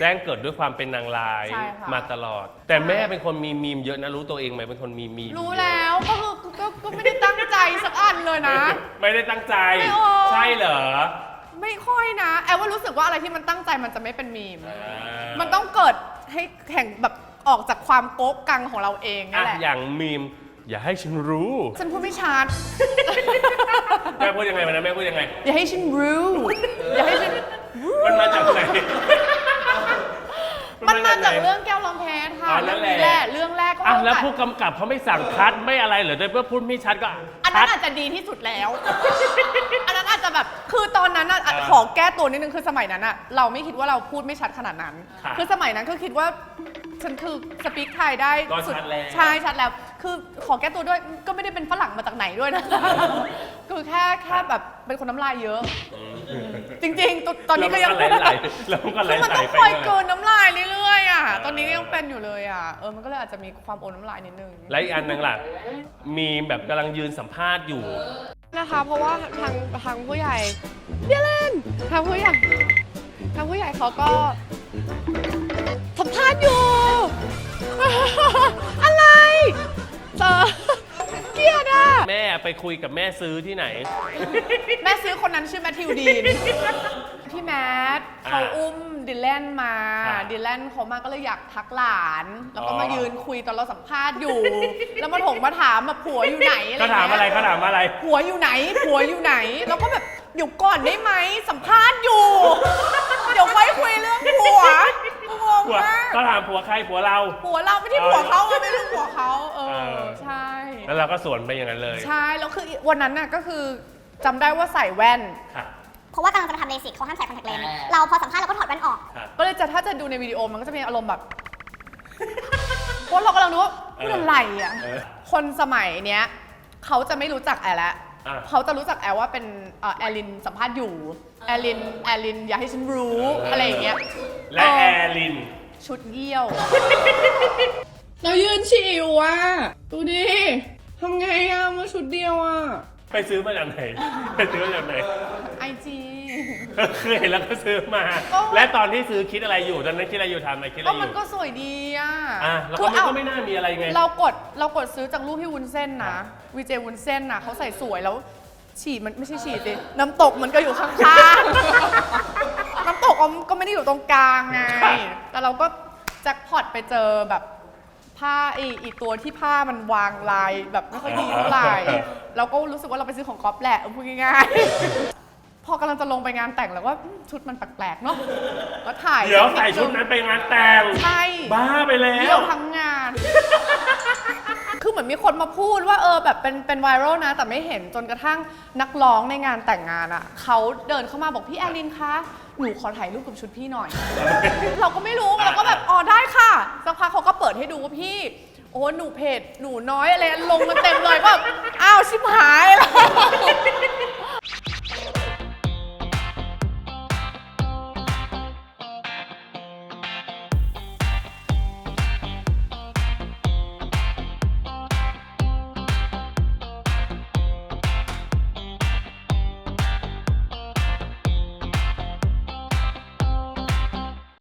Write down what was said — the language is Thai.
แจ้งเกิดด้วยความเป็นนางร้ายใช่ค่ะ มาตลอด แต่แม่เป็นคนมีมีมเยอะนะรู้ตัวเองไหมเป็นคนมีมีมรู้เยอะแล้วก็คือก็ก็ไม่ได้ตั้งใจสักอันเลยนะ ไม่ได้ตั้งใจ ไม่โอ้ใช่เหรอไม่ค่อยนะ แอลว่ารู้สึกว่าอะไรที่มันตั้งใจมันจะไม่เป็นมีม อ่ามันต้องเกิดให้แข่งแบบออกจากความโก๊กกังของเราเองนั่อะนแหละ อย่างมีม อย่าให้ฉันรู้ ฉันพูดไม่ชัด แม่พูดยังไงมันนะแม่พูดยังไง อย่าให้ฉันรู้ อย่าให้ฉันมันมาจากไหน มันมาจากไหนเรื่องแก้วลองแพ้ค่ะอ๋อนั่เรื่อนงแหละ นี้แหละเรื่องแรกก็อะว่าแล้วผู้กำกับเขาไม่สั่งคัดไม่อะไรเหรอแต่เพื่อพูดไม่ชัดก็อันคันั้ด นอาจจะดีที่สุดแล้ว อันนั้นอาจจะแบบ คือตอนนั้นอะอ่าขอแก้ตัวนิดนึงคือสมัยนั้นอะเราไม่คิดว่าเราพูดไม่ชัดขนาดนั้น ค่ะ คือสมัยนั้นก็คิดว่า ฉันคือสปีกไทยได้ก็สุชัดแล้ว ใช่ชัดแล้ว คือขอแก้ตัวด้วยก็ไม่ได้เป็นฝรั่งมาจากไหนด้วยนะ คือแค่แค่แบบเป็นคนน้ำลายเยอะ จริงๆตอนตอนนี้ก็ยังแล้วมันก็ไหลๆแล้วมันก็ไหลคือมันต้องๆไปคอยด้วยเกินน้ำลายเรื่อยๆอะตอนนี้ก็ยังเป็นอยู่เลยอะเออมันก็เลยอาจจะมีความโอนน้ำลายนิดนึง และอีกอันหนึงล่ะมีแบบกำลังยืนสัมภาษณ์อยู่ นะคะเพราะว่าทางทางผู้ใหญ่เดียเล่นทางผู้ใหญ่ทางผู้ใหญ่เขาก็ สัมภาษณ์อยู่ อะไรเออเกลียดอะ แม่ไปคุยกับแม่ซื้อที่ไหน แม่ซื้อคนนั้นชื่อแมทธิวดีน พี่แมทเขาอ่าอุ้มดิแลนมา ครับดิแลนเขามาก็เลยอยากทักหลาน แล้วก็อ๋อ มายืนคุยตอนเราสัมภาษณ์อยู่ แล้วมาถงมาถามแบบผัวอยู่ไหนอะไรเขาถามอะไรเงี้ยเขาถามอะไร ผัวอยู่ไหนผัวอยู่ไหน แล้วก็แบบเดี๋ยวก่อนได้ไหมสัมภาษณ์อยู่ เดี๋ยวไว้คุยเรื่องผัวงงผัวมากเขาถามผัวใครผัวเรา ผัวเราไม่ใช่ผัวเขาอะไม่ใช่ผัวเขาเอเอออ ใช่ แล้วเราก็สวนไปอย่างนั้นเลยใช่ แล้วคือวันนั้นน่ะก็คือจำได้ว่าใส่แว่น ค่ะ เพราะว่ากำลังจะไปทำเลสิกเขาห้ามใส่คอนแทคเลนส์เราพอสัมภาษณ์เราก็ถอดแว่นออกครับก็เลยจะถ้าจะดูในวิดีโอมันก็จะมีอารมณ์แบบ เพราะเรากำลังดูว่าพูดอะไรอะ เออ คนสมัยเนี้ยเขาจะไม่รู้จักแอลแล้ว อะเขาจะรู้จักแอลว่าเป็นเอ่อแอลินสัมภาษณ์อยู่ แอลิน แอลิน อย่าให้ฉันรู้เอออ อะไรอย่างเงี้ยและเออแอร์ลิน ชุดเยี่ยว เรายืนฉี่อยู่อะ ดูดิทำไงอะมาชุดเดียวอะ ไปซื้อมาจากไหน ไปซื้อมาจากไหน ไอจี เคยเห็นแล้วก็ซื้อมา ก็ และตอนที่ซื้อคิดอะไรอยู่ตอนนั้นคิดอะไรอยู่ทำอะไรคิดอะไรก็อมันยู่ก็สวยดีอะอะแล้วคืก็อมันเอาก็ไม่น่ามีอะไรไง เรากดเรากดซื้อจากรูปพี่วุ้นเส้นนะวีเจวุ้นเส้นนะเขาใส่สวยแล้ว ฉีดมันไม่ใช่ฉีดสิน้ำตกมันก็อยู่ข้างๆ น้ำตกก็ไม่ได้อยู่ตรงกลางไงครับแต่เราก็แจ็คพอตไปเจอแบบผ้าไออีตัวที่ผ้ามันวางลายแบบไม่ค่อยดีเท่าไหร่เราก็รู้สึกว่าเราไปซื้อของก๊อฟแหละพูดง่ายๆ พอกำลังจะลงไปงานแต่งแล้วว่าอืมชุดมันแปลกๆเนาะก็ถ่ายเดี๋ยวใส่ชุดนั้นไปงานแต่ง ใช่ บ้าไปแล้เดี่ยว วทั้งงาน คือเหมือนมีคนมาพูดว่าเออแบบเป็นเป็นไวรัลนะ แต่ไม่เห็นจนกระทั่งนักร้องในงานแต่งงานอะ่ะเขาเดินเข้ามาบอกพี่แอลินคะ หนูขอถ่ายรูปกับชุดพี่หน่อย เราก็ไม่รู้เราก็แบบอ๋อได้ค่ะสักพักเขาก็เปิดให้ดูว่าพี่ โอ้หนูเพจหนูน้อยอะไรลงมาเต็มเลยก็แบบ